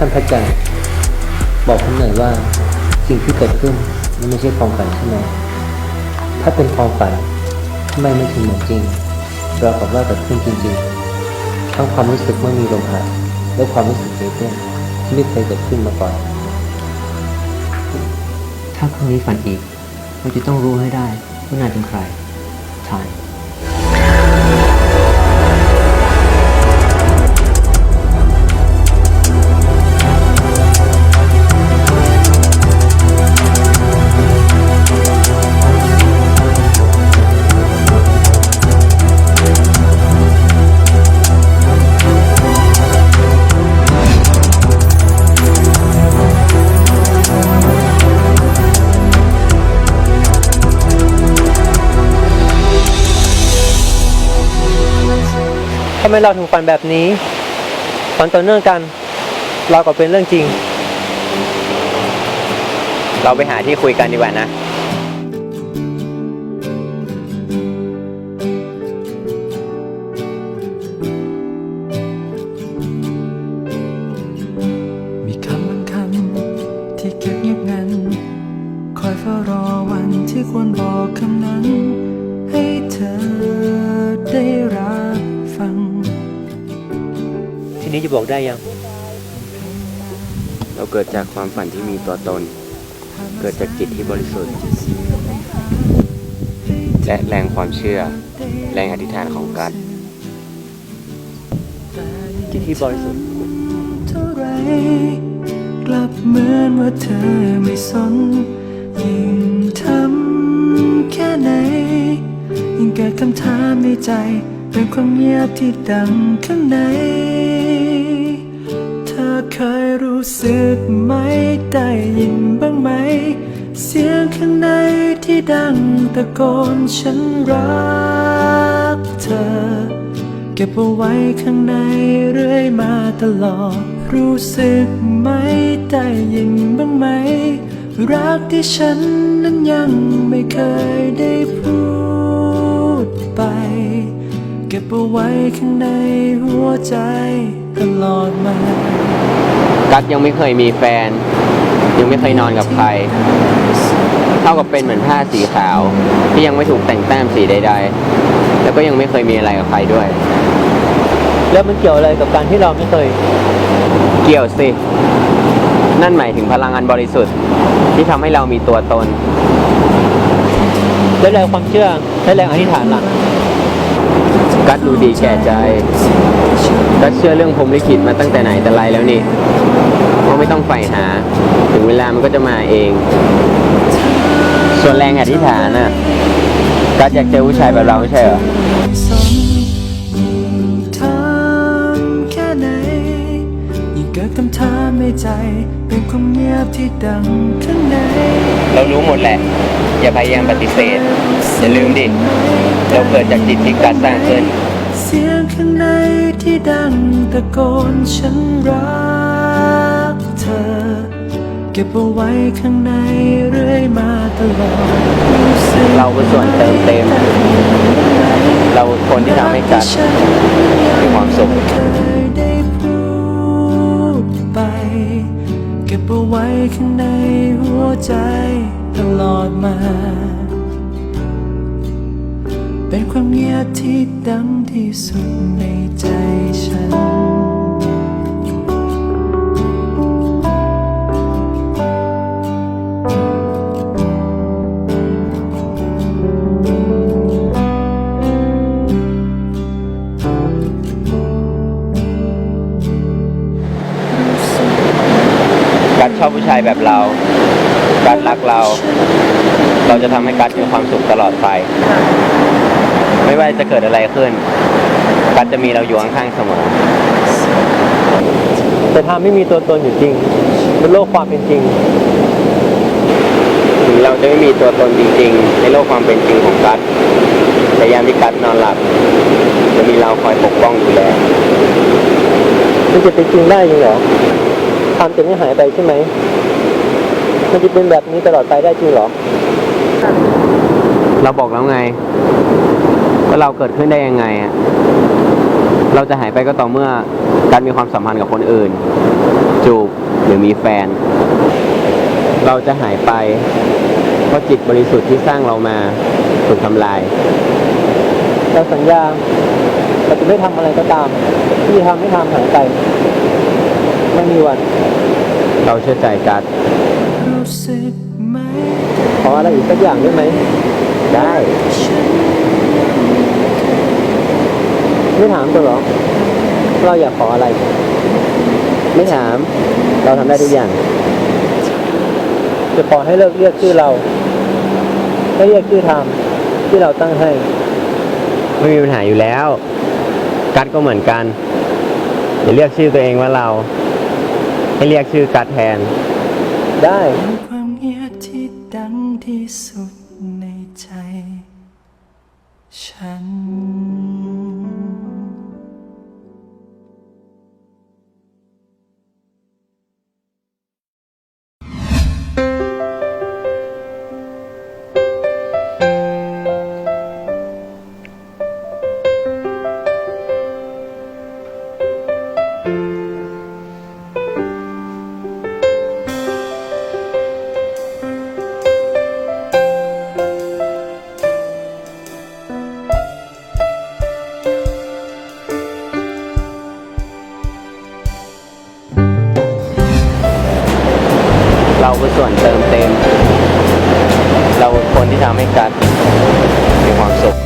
ท่านพระจันทร์บอกผมหน่อยว่าสิ่งที่เกิดขึ้นมันไม่ใช่ความฝันใช่ไหมถ้าเป็นความฝันทำไมไม่ถึงเหมือนจริงเรากับว่าเกิดขึ้นจริงๆ ทั้งความรู้สึกเมื่อมีลมหายและความรู้สึกเต้นที่ไม่เคยเกิดขึ้นมาก่อน ถ้าครั้งนี้ฝันอีกเราจะต้องรู้ให้ได้ว่านายเป็นใคร ทำไมเราถึงฝันแบบนี้ฝันต่อเนื่องกัน เราก็เป็นเรื่องจริง เราไปหาที่คุยกันดีกว่านะ มีคำบางคำที่เก็บเงียบงัน คอยเฝ้ารอ นี้จะบอกได้ยัง เราเกิดจากความฝันที่มีตัวตน เกิดจากจิตที่บริสุทธิ์ และแรงความเชื่อ แรงอธิษฐานของกัดจิตที่บริสุทธิ์เท่าไรกลับเหมือนว่าเธอไม่สนยิ่งทำแค่ไหน ยิ่งเกิดคำถามในใจ เป็นความเงียบที่ดังข้างใน เคยรู้สึกไหมได้ยินบ้างไหม เสียงข้างในที่ดังตะโกนฉันรักเธอ เก็บเอาไว้ข้างในเรื่อยมาตลอด รู้สึกไหมได้ยินบ้างไหม รักที่ฉันนั้นยังไม่เคยได้พูดไป เก็บเอาไว้ข้างในหัวใจตลอดมา กัดยังไม่เคยมีแฟน ยังไม่เคยนอนกับใคร เท่ากับเป็นเหมือนผ้าสีขาว ที่ยังไม่ถูกแต่งแต้มสีใด ๆ แล้วก็ยังไม่เคยมีอะไรกับใครด้วย แล้วมันเกี่ยวอะไรกับการที่เราไม่เคย เกี่ยวสิ นั่นหมายถึงพลังงานบริสุทธิ์ ที่ทำให้เรามีตัวตน แล้วแรงความเชื่อและแรงอธิษฐานล่ะ กัดรู้ดีแก่ใจ กัดเชื่อเรื่องพรหมลิขิตมาตั้งแต่ไหนแต่ไรแล้วนี่ว่าไม่ ต้องใฝ่หา ถึงเวลามันก็จะมาเอง ส่วนแรงอธิษฐานน่ะกัดอยากเจอผู้ชายแบบเราไม่ใช่เหรอสนยิ่งถามแค่ไหนยิ่งเกิดคำถามในใจเป็นความเงียบที่ดังข้างในเรารู้หมดแหละ อย่าพยายามปฏิเสธ อย่าลืมดิ เราเกิดจากจิตที่กัดสร้างขึ้น เสียงข้างในที่ดังตะโกนฉันรักเธอเก็บเอาไว้ข้างในเรื่อยมาตลอดเราเป็นส่วนเติมเต็ม เราคนที่ทำให้กัดมีความสุขเก็บเอาไว้ข้างในหัวใจตลอดมา เป็นความเงียบที่ดังที่สุดในใจ ชอบผู้ชายแบบเรากัดรักเรา เราจะทำให้กัดมีความสุขตลอดไป ไม่ว่าจะเกิดอะไรขึ้น กัดจะมีเราอยู่ข้างๆเสมอ แต่ถ้าไม่มีตัวตนอยู่จริงบนโลกความเป็นจริงถึงเราจะไม่มีตัวตนจริงๆ ในโลกความเป็นจริงของกัดแต่ยามที่กัดนอนหลับ จะมีเราคอยปกป้องดูแลมันจะเป็นจริงได้จริงเหรอความจะไม่หายไปใช่ไหม มันจะเป็นแบบนี้ตลอดไปได้จริงเหรอ เราบอกแล้วไงว่าเราเกิดขึ้นได้ยังไงอะเราจะหายไปก็ต่อเมื่อการมีความสัมพันธ์กับคนอื่น จูบหรือมีแฟน เราจะหายไป เพราะจิตบริสุทธิ์ที่สร้างเรามาถูกทำลาย เราสัญญาเราจะไม่ทำอะไรก็ตาม ที่ทำให้ทำหายไป ไม่มีวัน เราเชื่อใจกัดรู้สึกไหม ขออะไรอีกสักอย่างได้ไหม ได้ฉันไม่ถามตัวหรอ เราอยากขออะไร ไม่ถาม เราทำได้ทุกอย่าง จะขอให้เลิกเรียกชื่อเราให้เรียกชื่อทามที่เราตั้งให้ ไม่มีปัญหาอยู่แล้ว กัดก็เหมือนกันอย่าเรียกชื่อตัวเองว่าเรา ให้เรียกชื่อกัดแทน ได้ ให้การมีความสุข